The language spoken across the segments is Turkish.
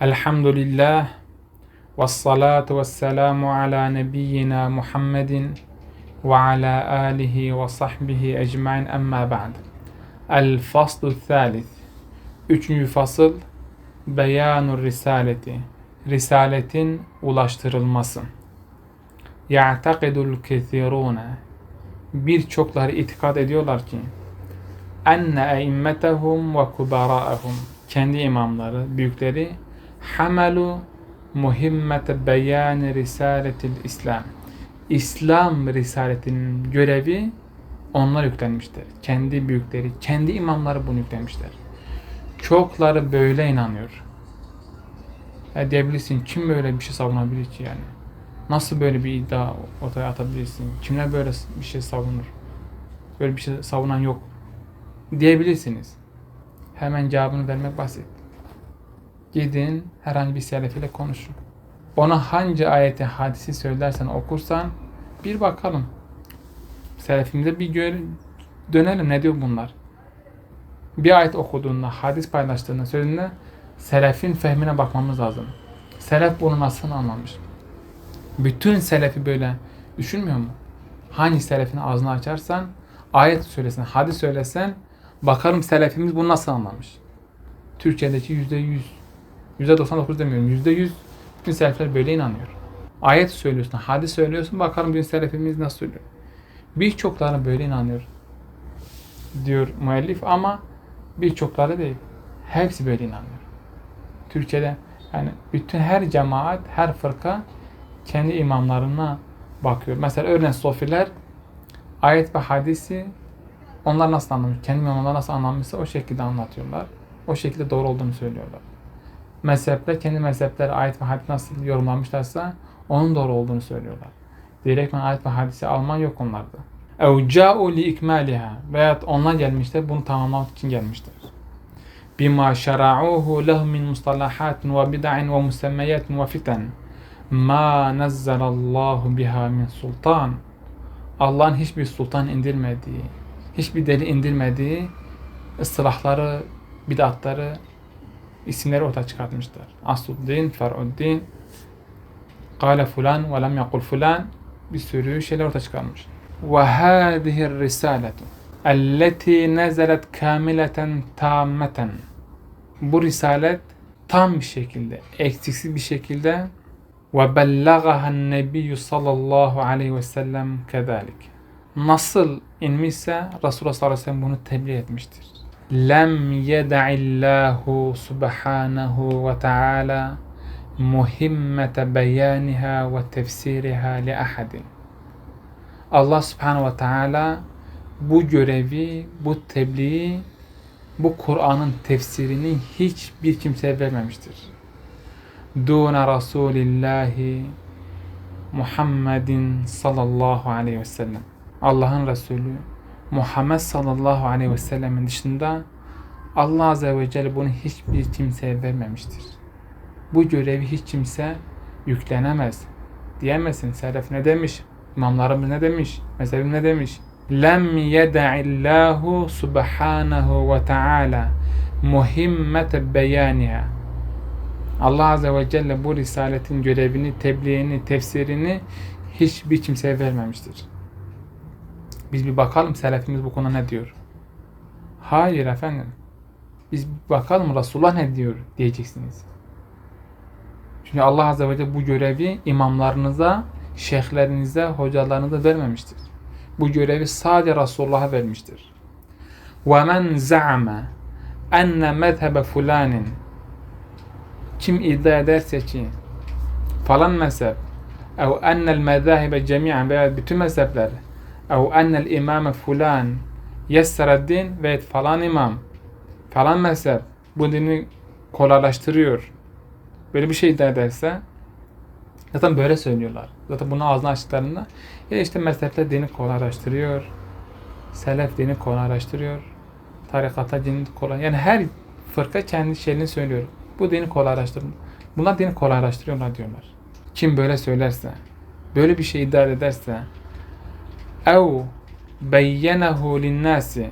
Elhamdülillah ve salatu ve selamu ala nebiyyina Muhammedin ve ala alihi ve sahbihi ecmain emma ba'd. El faslu thalith. Üçüncü fasıl beyanur risaleti. Risaletin ulaştırılması. Ya'takidul kethirune. Birçokları itikad ediyorlar ki enne eimmetehum ve kubara'ahum kendi imamları, büyükleri hamelu muhimmete beyan risaletil İslam. İslam risaletinin görevi onlar yüklenmiştir. Kendi büyükleri, kendi imamları bunu yüklenmişler. Çokları böyle inanıyor. Ya diyebilirsin kim böyle bir şey savunabilir ki yani? Nasıl böyle bir iddia ortaya atabilirsin? Kimler böyle bir şey savunur? Böyle bir şey savunan yok diyebilirsiniz. Hemen cevabını vermek basit. Gidin herhangi bir selefiyle konuşun. Ona hangi ayeti hadisi söylersen okursan bir bakalım. Selefimize bir gör, dönelim ne diyor bunlar. Bir ayet okuduğunda, hadis paylaştığında, söylediğinde selefin fehmine bakmamız lazım. Selef bunu nasıl anlamış? Bütün selefi böyle düşünmüyor mu? Hangi selefin ağzını açarsan, ayet söylesen, hadis söylesen, bakarım selefimiz bunu nasıl anlamış? Türkiye'deki yüzde yüz, 99 demiyorum, yüzde yüz bütün selefler böyle inanıyor. Ayet söylüyorsun, hadis söylüyorsun, bakalım bütün selefimiz nasıl söylüyor. Birçokları böyle inanıyor diyor müellif ama birçokları değil. Hepsi böyle inanıyor. Türkiye'de yani bütün her cemaat, her fırka kendi imamlarına bakıyor. Mesela örneğin sofiler ayet ve hadisi onlar nasıl anlamış, kendi imamlar nasıl anlamışsa o şekilde anlatıyorlar. O şekilde doğru olduğunu söylüyorlar Mezhepler, kendi mezhepleri ayet ve hadis nasıl yorumlamışlarsa onun doğru olduğunu söylüyorlar. Direktmen ayet ve hadisi alman yok onlarda. اَوْ جَاءُوا لِإِكْمَالِهَا Veyahut onlar gelmişler, bunu tamamlamak için gelmişler. بِمَا شَرَعُوهُ لَهُ مِنْ مُصْطَلَحَاتٍ وَبِدَعٍ وَمُسَمَّيَاتٍ وَفِتَنٍ مَا نَزَّلَ اللّٰهُ بِهَا مِنْ sultan. Allah'ın hiçbir sultan indirmediği, hiçbir deli indirmediği ıslahları, bidatları, isimleri ortaya çıkartmışlar. Asluddin, Fer'uddin, Kale fulan ve lem yakul fulan bir sürü şeyler ortaya çıkarmış. Ve hâzihi risaletu elleti nezelet kamileten tammeten bu risalet tam bir şekilde, eksiksiz bir şekilde ve bellagahan nebiyyü sallallahu aleyhi ve sellem kedalik. Nasıl inmişse Resulullah sallallahu aleyhi ve sellem bunu tebliğ etmiştir. Lem yeda'illahu subhanahu ve ta'ala muhimmete beyaniha ve tefsiriha li ahadin. Allah subhanahu ve teala bu görevi, bu tebliği, bu Kur'an'ın tefsirini hiçbir kimseye vermemiştir. Duna Resulillahi Muhammedin sallallahu aleyhi ve sellem. Allah'ın Resulü Muhammed sallallahu aleyhi ve sellemin dışında Allah azze ve celle bunu hiçbir kimseye vermemiştir. Bu görevi hiç kimse yüklenemez. Diyemezsin. Selef ne demiş? İmamlarımız ne demiş? Mezhebim ne demiş? Lem yeda'illahu subhanahu ve ta'ala muhimmete beyaniha. Allah Azze ve Celle bu risaletin görevini, tebliğini, tefsirini hiçbir kimseye vermemiştir. Biz bir bakalım selefimiz bu konuda ne diyor? Hayır efendim. Biz bir bakalım Resulullah ne diyor diyeceksiniz. Çünkü Allah Azze ve Celle bu görevi imamlarınıza, şeyhlerinize, hocalarınıza vermemiştir. Bu görevi sadece Resulullah'a vermiştir. وَمَنْ زَعَمَ اَنَّ مَذْهَبَ فُلَانٍ Kim iddia ederse ki falan mezhep ev ennel mezahibe cemiyen veya bütün mezhepler ev ennel imame fulan yessereddin ve falan imam falan mezhep bu dini kolaylaştırıyor böyle bir şey iddia ederse zaten böyle söylüyorlar. Zaten bunu ağzına açtıklarında ya işte mezhepler dini kolaylaştırıyor. Selef dini kolaylaştırıyor. Tarikata dini kolay. Yani her fırka kendi şeyini söylüyor. Bu dini kolaylaştırıyor. Bunlar dini kolaylaştırıyorlar diyorlar. Kim böyle söylerse, böyle bir şey iddia ederse ev beyyenehu linnâsi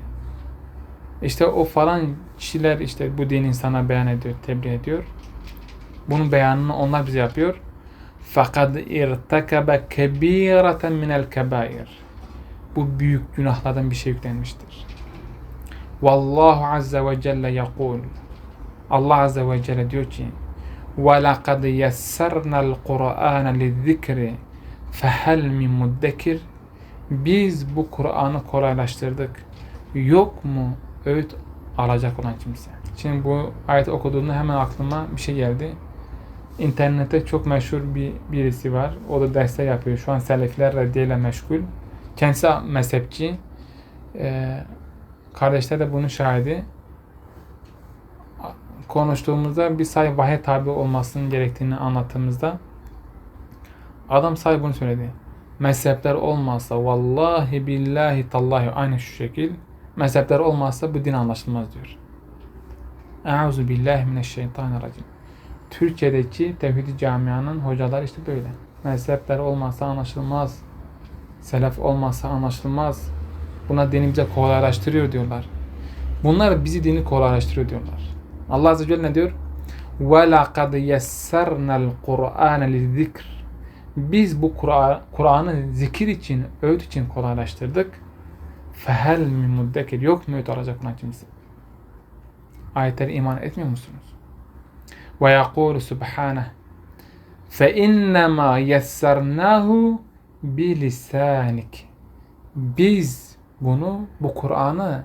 işte o falan kişiler işte bu dini insana beyan ediyor, tebliğ ediyor. Bunun beyanını onlar bize yapıyor. Fakat irtakabe kebireten minel kebair. Bu büyük günahlardan bir şey yüklenmiştir. Vallahu azze ve celle yakul. Allah azze ve celle diyor ki وَلَقَدْ يَسَّرْنَا الْقُرْآنَ لِلذِّكْرِ فَهَلْ مِنْ مُدَّكِرٍ biz bu Kur'an'ı kolaylaştırdık. Yok mu öğüt alacak olan kimse? Şimdi bu ayet okuduğumda hemen aklıma bir şey geldi. İnternette çok meşhur bir birisi var. O da dersler yapıyor. Şu an Selefiler reddiyeyle meşgul. Kendisi mezhepçi. Ee, kardeşler de bunun şahidi. Konuştuğumuzda bir say vahiy tabi olmasının gerektiğini anlattığımızda adam say bunu söyledi Mezhepler olmazsa vallahi billahi tallahi aynı şu şekil mezhepler olmazsa bu din anlaşılmaz diyor. Euzu billahi mineşşeytanirracim. Türkiye'deki tevhidi camianın hocaları işte böyle. Mezhepler olmazsa anlaşılmaz. Selef olmazsa anlaşılmaz. Buna dini bize kolaylaştırıyor diyorlar. Bunlar bizi dini kolaylaştırıyor diyorlar. Allah Azze ve Celle ne diyor? وَلَقَدْ يَسَّرْنَا الْقُرْآنَ لِلذِّكْرِ biz bu Kur'an'ı Kur zikir için, öğüt için kolaylaştırdık. Fehel mi muddekir? Yok mu öğüt alacak olan kimse? Ayetlere iman etmiyor musunuz? Ve yakulu subhaneh fe innema yessarnahu bilisanik. Biz bunu, bu Kur'an'ı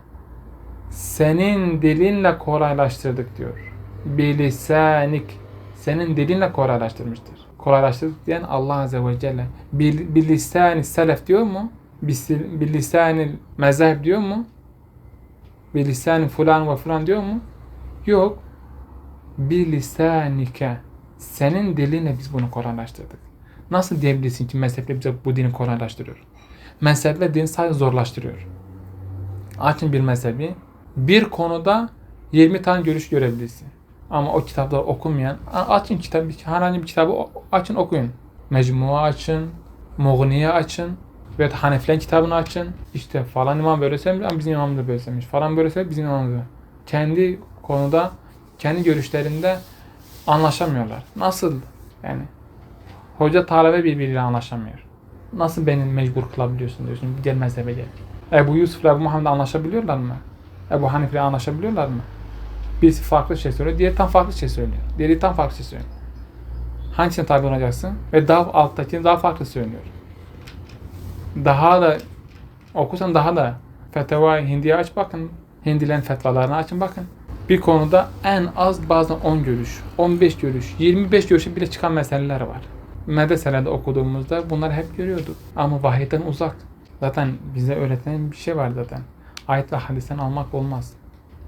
senin dilinle kolaylaştırdık diyor. Bilisanik. Senin dilinle kolaylaştırmıştır. Kolaylaştırdık diyen Allah Azze ve Celle. Bil, bilisani selef diyor mu? Bilisani mezhep diyor mu? Bilisani fulan ve fulan diyor mu? Yok. Bilisanike senin dilinle biz bunu kolaylaştırdık. Nasıl diyebilirsin ki mezhepler bize bu dini kolaylaştırıyor? Mezhepler dini sadece zorlaştırıyor. Açın bir mezhebi bir konuda 20 tane görüş görebilirsin. Ama o kitapları okumayan, açın kitabı, herhangi bir kitabı açın okuyun. Mecmua açın, Mughniye açın, ve Hanefilerin kitabını açın. İşte falan imam böyle söylemiş bizim imamımız da böyle. Falan böyle söylemiş bizim imamımız da. Kendi konuda, kendi görüşlerinde anlaşamıyorlar. Nasıl? Yani hoca talebe birbiriyle anlaşamıyor. Nasıl beni mecbur kılabiliyorsun diyorsun. Gel mezhebe gel. Ebu Yusuf ile Ebu Muhammed anlaşabiliyorlar mı? Ebu Hanife ile anlaşabiliyorlar mı? Birisi farklı şey söylüyor, diğeri tam farklı şey söylüyor. Diğeri tam farklı şey söylüyor. Hangisine tabi olacaksın? Ve daha alttakini daha farklı söylüyor. Daha da okusan daha da fetva Hindi'ye aç bakın. Hindilerin fetvalarını açın bakın. Bir konuda en az bazen 10 görüş, 15 görüş, 25 görüşe bile çıkan meseleler var. Medreselerde okuduğumuzda bunları hep görüyorduk. Ama vahiyden uzak. Zaten bize öğretilen bir şey var zaten ayet ve hadisten almak olmaz.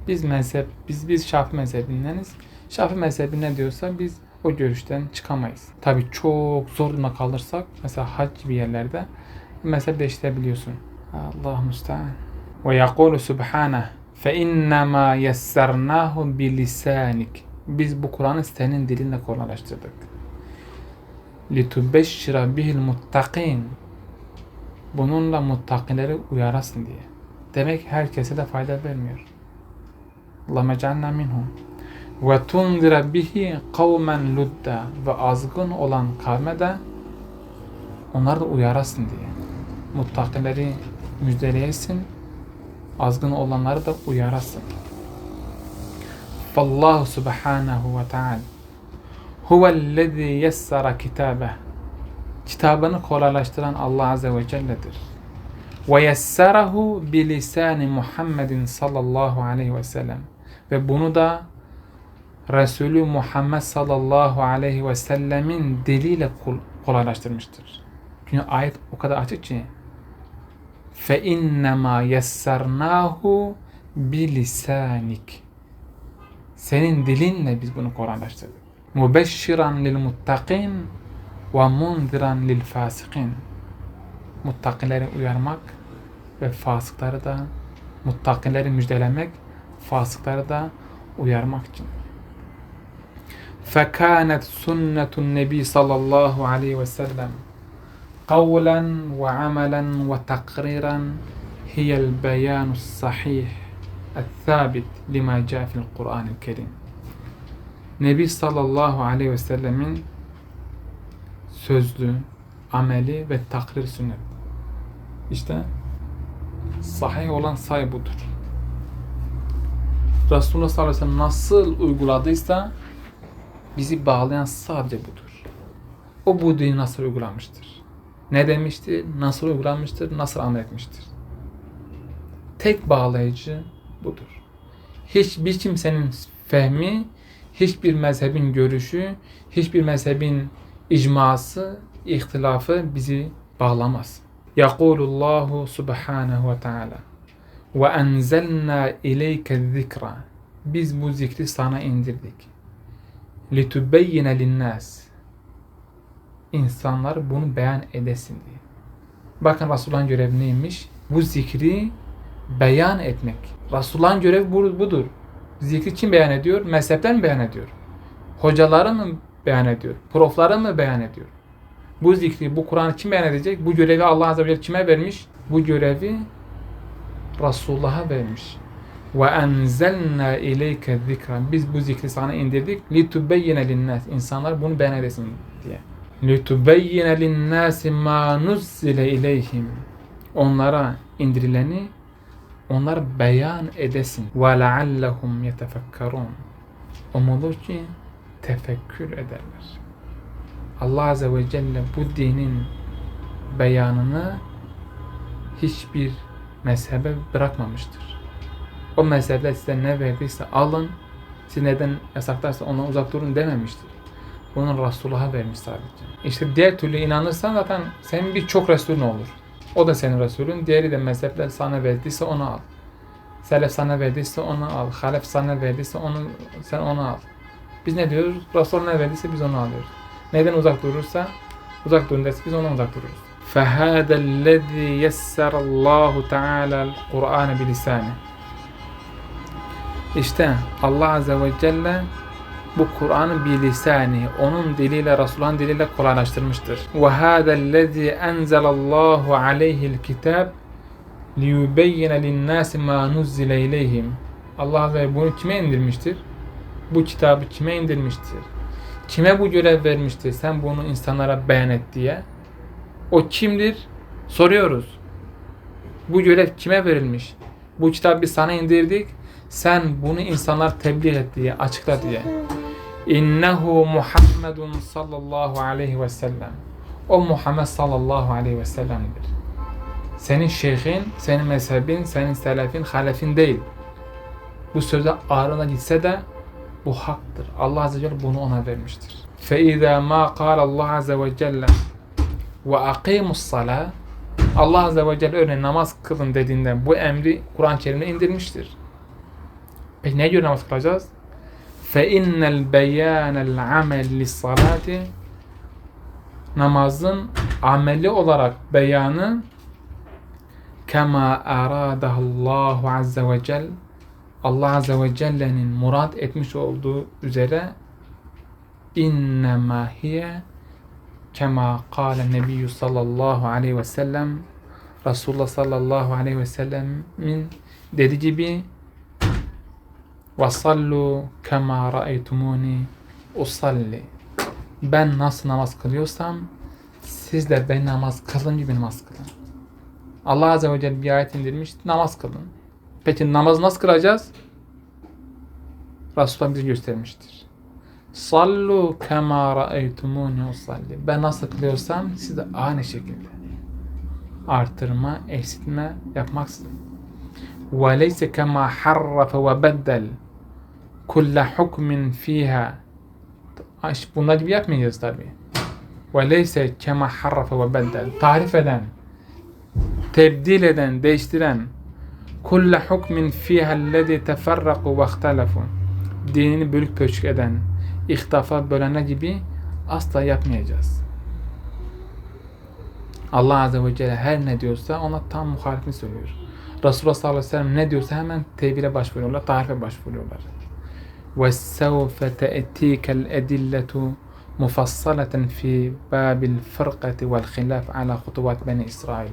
Biz mezhep, biz biz Şafi mezhebindeniz. Şafi mezhebi ne diyorsa biz o görüşten çıkamayız. Tabi çok zoruna kalırsak mesela hac gibi yerlerde mezhep değiştirebiliyorsun. Allah müstahane. Ve yakulu subhanah fe innema yessarnahu bilisanik. Biz bu Kur'an'ı senin dilinle kolaylaştırdık. Litubbeşşira bihil muttakin. Bununla muttakileri uyarasın diye. Demek herkese de fayda vermiyor. Allah ecalna minhum. Ve tundira bihi kavmen ludda ve azgın olan kavme de onları da uyarasın diye. Muttakileri müjdeleyesin, azgın olanları da uyarasın. Fallahu subhanahu ve ta'ala huvellezî yessara kitabe kitabını kolaylaştıran Allah Azze ve Celle'dir ve yesserahu bilisani Muhammedin sallallahu aleyhi ve sellem ve bunu da Resulü Muhammed sallallahu aleyhi ve sellemin diliyle kolaylaştırmıştır. Çünkü ayet o kadar açık ki fe innema yessarnahu senin dilinle biz bunu kolaylaştırdık. Mubeşşiran lil muttakin ve mundiran muttakileri uyarmak ve fasıkları da muttakileri müjdelemek, fasıkları da uyarmak için. فكانت سنة النبي صلى الله عليه وسلم قولا وعملا وتقريرا هي البيان الصحيح الثابت لما جاء في القرآن الكريم Nebi sallallahu aleyhi ve sellemin sözlü, ameli ve takrir sünnet. İşte sahih olan say budur. Resulullah sallallahu aleyhi ve sellem nasıl uyguladıysa bizi bağlayan sadece budur. O bu dini nasıl uygulamıştır? Ne demiştir? Nasıl uygulanmıştır? Nasıl amel etmiştir? Tek bağlayıcı budur. Hiçbir kimsenin fehmi, hiçbir mezhebin görüşü, hiçbir mezhebin icması, ihtilafı bizi bağlamaz. Yakulullahu subhanahu ve taala ve enzelna ileyke zikra. Biz bu zikri sana indirdik. Litubeyyine linnas. İnsanlar bunu beyan edesin diye. Bakın Resulullah'ın görevi neymiş? Bu zikri beyan etmek. Resulullah'ın görevi bu- budur. Zikri kim beyan ediyor? Mezhepler mi beyan ediyor? Hocaları mı beyan ediyor? Profları mı beyan ediyor? Bu zikri, bu Kur'an'ı kim beyan edecek? Bu görevi Allah Azze ve Celle kime vermiş? Bu görevi Resulullah'a vermiş. Ve enzelna ileyke zikra. Biz bu zikri sana indirdik. Litubeyyine linnas. İnsanlar bunu beyan edesin diye. Litubeyyine linnasi ma nuzzile ileyhim. Onlara indirileni onlar beyan edesin. Ve leallehum yetefekkerun. Umulur ki tefekkür ederler. Allah Azze ve Celle bu dinin beyanını hiçbir mezhebe bırakmamıştır. O mezhepler size ne verdiyse alın, siz neden yasaklarsa ona uzak durun dememiştir. Bunu Resulullah'a vermiş sadece. İşte diğer türlü inanırsan zaten senin birçok Resulün olur. O da senin Resulün. Diğeri de mezhepler sana verdiyse onu al. Selef sana verdiyse onu al. Halef sana verdiyse onu sen onu al. Biz ne diyoruz? Resul ne verdiyse biz onu alıyoruz. Neden uzak durursa uzak durun derse biz ondan uzak dururuz. فَهَذَا الَّذِي يَسَّرَ اللّٰهُ تَعَالَى الْقُرْآنَ بِلِسَانِهِ İşte Allah Azze ve Celle bu Kur'an'ı bir lisani, onun diliyle, Resulullah'ın diliyle kolaylaştırmıştır. وَهَذَا الَّذِي أَنْزَلَ اللّٰهُ عَلَيْهِ الْكِتَابِ لِيُبَيِّنَ لِلنَّاسِ مَا نُزِّلَ إِلَيْهِمْ Allah Azze ve Celle bunu kime indirmiştir? Bu kitabı kime indirmiştir? Kime bu görev vermiştir? Sen bunu insanlara beyan et diye. O kimdir? Soruyoruz. Bu görev kime verilmiş? Bu kitabı biz sana indirdik. Sen bunu insanlar tebliğ et diye, açıkla diye. İnnehu Muhammedun sallallahu aleyhi ve sellem. O Muhammed sallallahu aleyhi ve sellem'dir. Senin şeyhin, senin mezhebin, senin selefin, halefin değil. Bu söze ağrına gitse de bu haktır. Allah Azze ve Celle bunu ona vermiştir. فَاِذَا مَا قَالَ اللّٰهُ عَزَّ وَجَلَّ وَاَقِيمُ الصَّلَاةِ Allah Azze ve Celle örneğin namaz kılın dediğinde bu emri Kur'an-ı Kerim'e indirmiştir. Peki ne göre namaz kılacağız? فَاِنَّ الْبَيَانَ الْعَمَلِ لِلصَّلَاةِ Namazın ameli olarak beyanı kema aradahullahu azze ve cel Allah azze ve celle'nin murad etmiş olduğu üzere innema hiye Kema kâle nebiyyü sallallahu aleyhi ve sellem Resulullah sallallahu aleyhi ve sellemin dediği gibi Vasallu kema ra'eytumuni usalli Ben nasıl namaz kılıyorsam siz de ben namaz kılın gibi namaz kılın. Allah Azze ve Celle bir ayet indirmiş namaz kılın. Peki namaz nasıl kılacağız? Resulullah bize göstermiştir. Sallu kema ra'eytumuni usalli. Ben nasıl kılıyorsam siz de aynı şekilde. Artırma, eksiltme yapmaksızın. Ve leyse kema harrafe ve beddel kulle hukmin fiha. Bunlar gibi yapmayacağız tabi. Ve leyse kema harrafe ve beddel. Tarif eden, tebdil eden, değiştiren kulle hukmin fiha ellezî teferraku ve ihtelefu dinini bölük pöçük eden, ihtafa bölenler gibi asla yapmayacağız. Allah Azze ve Celle her ne diyorsa ona tam muhalifini söylüyor. Resulullah sallallahu aleyhi ve sellem ne diyorsa hemen tevhile başvuruyorlar, tarife başvuruyorlar. وَسَوْفَ تَأْتِيكَ الْاَدِلَّةُ مُفَصَّلَةً فِي بَابِ الْفَرْقَةِ وَالْخِلَافِ عَلَى خُطُوَاتِ بَنِي İsrail.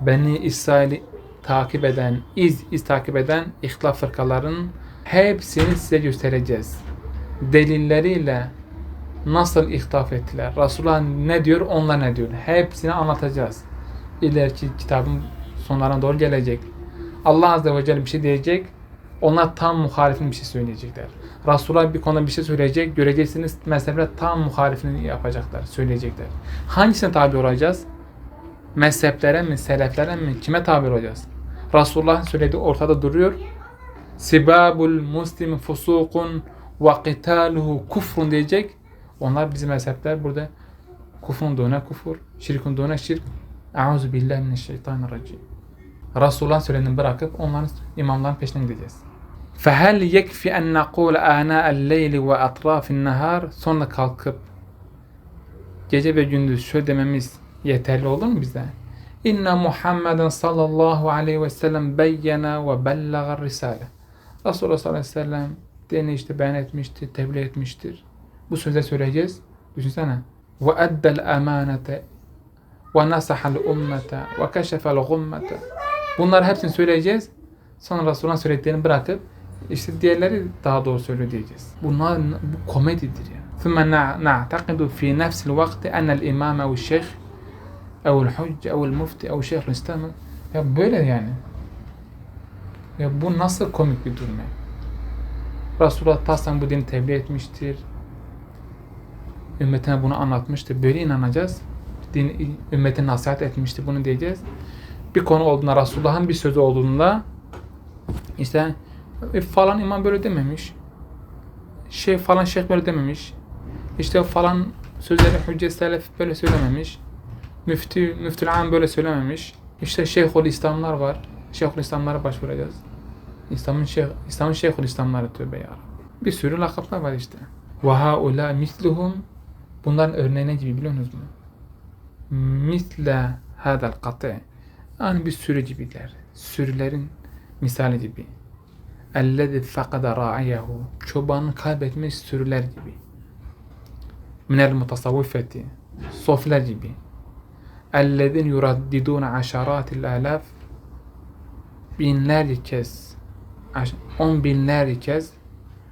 Beni İsrail'i takip eden, iz iz takip eden ihtilaf fırkaların hepsini size göstereceğiz. delilleriyle nasıl ihtaf ettiler? Resulullah ne diyor, onlar ne diyor? Hepsini anlatacağız. İleriki kitabın sonlarına doğru gelecek. Allah Azze ve Celle bir şey diyecek. Onlar tam muhalifin bir şey söyleyecekler. Resulullah bir konuda bir şey söyleyecek. Göreceksiniz mezhepler tam muhalifini yapacaklar, söyleyecekler. Hangisine tabi olacağız? Mezheplere mi, seleflere mi? Kime tabi olacağız? Resulullah'ın söylediği ortada duruyor. Sibabul muslim fusukun ve qitaluhu kufrun diyecek. Onlar bizim mezhepler burada kufrun dona kufur, şirkun dona şirk. Euzu billahi mineşşeytanirracim. Resulullah'ın söylediğini bırakıp onların imamların peşine gideceğiz. فَهَلْ يَكْفِ أَنْ نَقُولَ آنَاءَ اللَّيْلِ وَأَطْرَافِ النَّهَارِ Sonra kalkıp gece ve gündüz şöyle dememiz yeterli olur mu bize? İnne Muhammeden sallallahu aleyhi ve sellem beyyene ve bellagar risale. Resulullah sallallahu aleyhi ve sellem dini işte beyan etmiştir, tebliğ etmiştir. Bu sözde söyleyeceğiz. Düşünsene. Ve eddel emanete ve nasahal ummete ve keşefel gummete. Bunları hepsini söyleyeceğiz. Sonra Resulullah'ın söylediklerini bırakıp işte diğerleri daha doğru söylüyor diyeceğiz. Bunlar bu komedidir ya. ثم نعتقد في نفس الوقت أن الإمام أو الشيخ أو الحج أو المفتي أو شيخ الإسلام ya böyle yani. Ya bu nasıl komik bir durum ya. Resulullah Taslan bu dini tebliğ etmiştir. Ümmetine bunu anlatmıştır. Böyle inanacağız. Din, ümmetine nasihat etmiştir. Bunu diyeceğiz. Bir konu olduğunda Resulullah'ın bir sözü olduğunda işte e, falan imam böyle dememiş. Şey falan şeyh böyle dememiş. İşte falan sözleri hüccet selef böyle söylememiş. Müftü, müftül böyle söylememiş. İşte Şeyhül İslamlar var. Şeyhül İslamlara başvuracağız. İslam'ın şeyh, İslam'ın Şeyhül İslamları tövbe ya. Bir sürü lakaplar var işte. Ve haula misluhum bunların örneği ne gibi biliyor musunuz mu? Misle hadal katı. Yani bir sürü gibiler. Sürülerin misali gibi. Ellezî fekada ra'iyehu. Çobanı kaybetmiş sürüler gibi. Minel mutasavvifeti. Sofiler gibi. Ellezîn yuraddidûne aşarâtil alâf. Binlerce kez, on binlerce kez,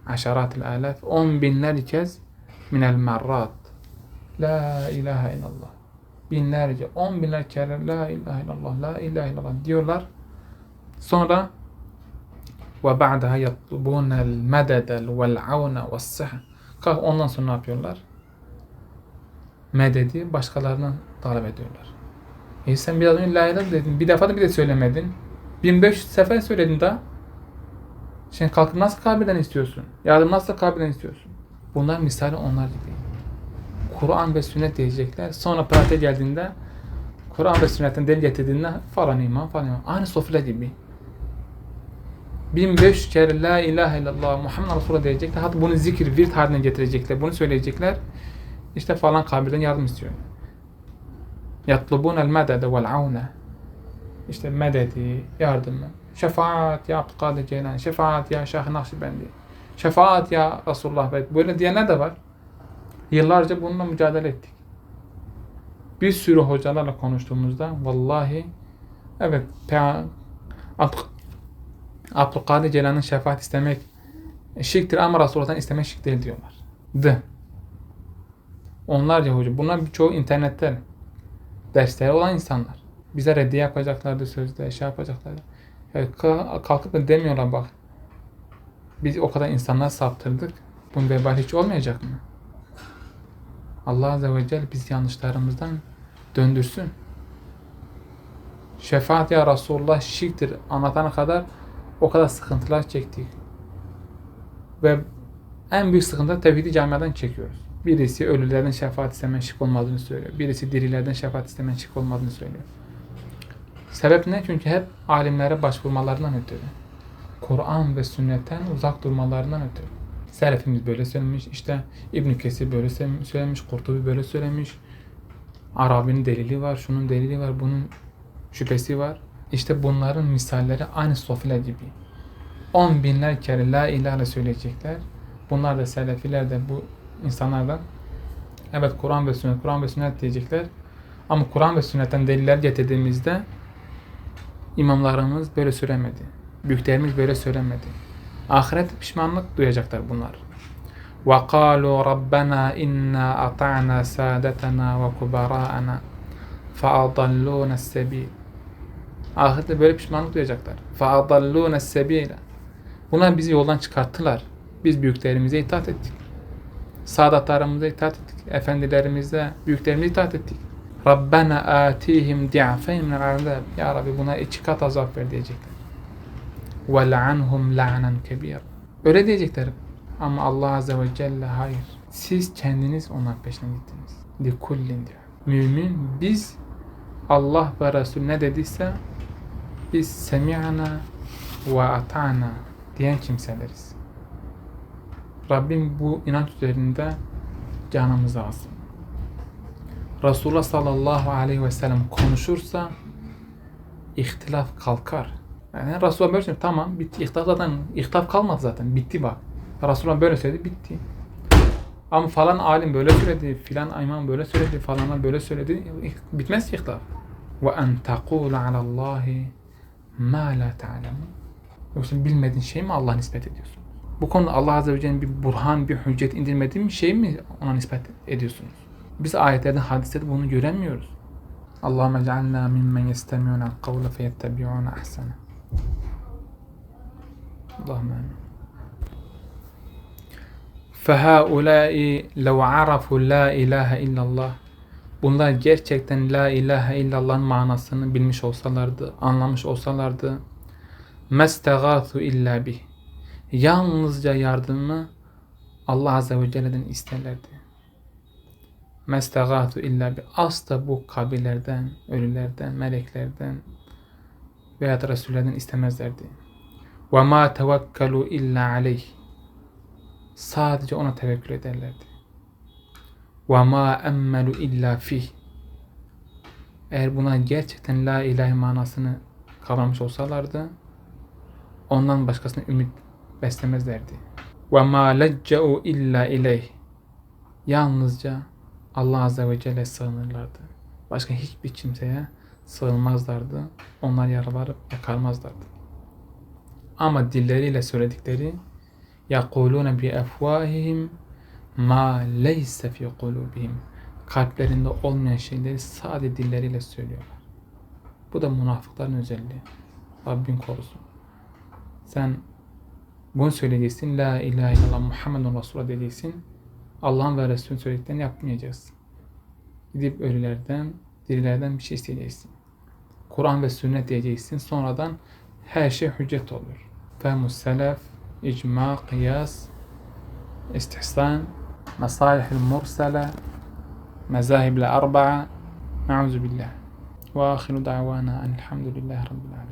aşaratil alâf, on binlerce kez minel merrat. La ilahe illallah. Binlerce, on binlerce kere la ilahe illallah, la ilahe illallah diyorlar. Sonra ve ba'daha yatlubunel mededel vel avne ve sıhha. Ondan sonra ne yapıyorlar? Mededi başkalarından talep ediyorlar. E sen biraz önce la ilahe dedin. Bir defa da bir de söylemedin. 1500 sefer söyledin daha. Şimdi kalkıp nasıl kabirden istiyorsun? Yardım nasıl kabirden istiyorsun? Bunlar misali onlar gibi. Kur'an ve sünnet diyecekler. Sonra pratiğe geldiğinde Kur'an ve sünnetten delil getirdiğinde falan iman falan iman. Aynı sofra gibi. 1500 kere La ilahe illallah Muhammed Resulullah diyecekler. Hatta bunu zikir, virt haline getirecekler. Bunu söyleyecekler. İşte falan kabirden yardım istiyor. Yatlubun el medede vel avne. İşte mededi, yardımı. Şefaat ya Abdülkadir Ceylan. Şefaat ya Şah Nakşibendi. Şefaat ya Resulullah Bey. Böyle diyenler de var. Yıllarca bununla mücadele ettik. Bir sürü hocalarla konuştuğumuzda vallahi evet Abdülkadir Ceylan'ın şefaat istemek şirktir ama Resulullah'tan istemek şirk değil diyorlar. D. Onlarca hoca. Bunlar birçoğu internetten dersleri olan insanlar. Bize reddiye yapacaklardı sözde, şey yapacaklardı. Kalkıp da demiyorlar bak. Biz o kadar insanlar saptırdık. Bunun vebali hiç olmayacak mı? Allah Azze ve Celle biz yanlışlarımızdan döndürsün. Şefaat ya Resulullah şirktir anlatana kadar o kadar sıkıntılar çektik. Ve en büyük sıkıntı tevhidi camiadan çekiyoruz. Birisi ölülerden şefaat istemen şirk olmadığını söylüyor. Birisi dirilerden şefaat istemen şirk olmadığını söylüyor. Sebep ne? Çünkü hep alimlere başvurmalarından ötürü. Kur'an ve sünnetten uzak durmalarından ötürü. Selefimiz böyle söylemiş, işte İbn Kesir böyle söylemiş, Kurtubi böyle söylemiş. Arabi'nin delili var, şunun delili var, bunun şüphesi var. İşte bunların misalleri aynı sofile gibi. On binler kere la ilahe söyleyecekler. Bunlar da selefiler de bu insanlardan evet Kur'an ve sünnet, Kur'an ve sünnet diyecekler. Ama Kur'an ve sünnetten deliller getirdiğimizde imamlarımız böyle söylemedi. Büyüklerimiz böyle söylemedi. Ahiret pişmanlık duyacaklar bunlar. وقالوا ربنا إنا أطعنا سادتنا وكبراءنا فأضلونا السبيل Ahirette böyle pişmanlık duyacaklar. فَاَضَلُّونَ السَّب۪يلَ Bunlar bizi yoldan çıkarttılar. Biz büyüklerimize itaat ettik. Sadatlarımıza itaat ettik. Efendilerimize, büyüklerimize itaat ettik. Rabbena atihim di'afen min azab. Ya Rabbi buna iki kat azap ver diyecekler. Ve la'anhum la'nen kebir. Öyle diyecekler. Ama Allah Azze ve Celle hayır. Siz kendiniz ona peşine gittiniz. Li kullin diyor. Mümin biz Allah ve Resul ne dediyse biz semi'na ve ata'na diyen kimseleriz. Rabbim bu inanç üzerinde canımızı alsın. Resulullah sallallahu aleyhi ve sellem konuşursa ihtilaf kalkar. Yani Resulullah böyle söylüyor. Tamam bitti. İhtilaf zaten ihtilaf kalmadı zaten. Bitti bak. Resulullah böyle söyledi bitti. Ama falan alim böyle söyledi, filan imam böyle söyledi, falanlar böyle söyledi. Bitmez ihtilaf. Ve en tekulu alallahi ma la ta'lemun. Yoksa bilmediğin şey mi Allah nispet ediyorsun? Bu konuda Allah Azze ve Celle'nin bir burhan, bir hüccet indirmediğin bir şey mi ona nispet ediyorsunuz? Biz ayetlerde, hadislerde bunu göremiyoruz. Allahümme cealna mimmen yestemi'una kavle feyettebi'una ahsana. Allahümme amin. فَهَاُولَٰئِ لَوْ عَرَفُوا لَا اِلَٰهَ اِلَّا اللّٰهِ Bunlar gerçekten La ilahe illallah'ın manasını bilmiş olsalardı, anlamış olsalardı مَسْتَغَاثُ illa bih Yalnızca yardımı Allah Azze ve Celle'den isterlerdi. Mestagatu illa bi asla bu kabirlerden, ölülerden, meleklerden veya da Resullerden istemezlerdi. Ve ma tevekkelu illa aleyh. Sadece ona tevekkül ederlerdi. Ve ma emmelu illa fih. Eğer buna gerçekten la ilahe manasını kavramış olsalardı ondan başkasına ümit beslemezlerdi. Ve ma lecce'u illa ileyh. Yalnızca Allah Azze ve Celle sığınırlardı. Başka hiçbir kimseye sığınmazlardı. Onlar yaralarıp yakarmazlardı. Ama dilleriyle söyledikleri يَقُولُونَ بِأَفْوَاهِهِمْ ma leyse fi kulubihim kalplerinde olmayan şeyleri sadece dilleriyle söylüyorlar. Bu da münafıkların özelliği. Rabbim korusun. Sen bunu söyleyeceksin. La ilahe illallah Muhammedun Resulullah diyeceksin. Allah'ın ve Resulün söylediklerini yapmayacağız. Gidip ölülerden, dirilerden bir şey isteyeceksin. Kur'an ve sünnet diyeceksin. Sonradan her şey hüccet olur. Fehmus selef, icma, kıyas, istihsan, mesalihil mursele, mezahible arba'a, na'uzu billah. Ve ahiru da'vana enilhamdülillahi rabbil alemin.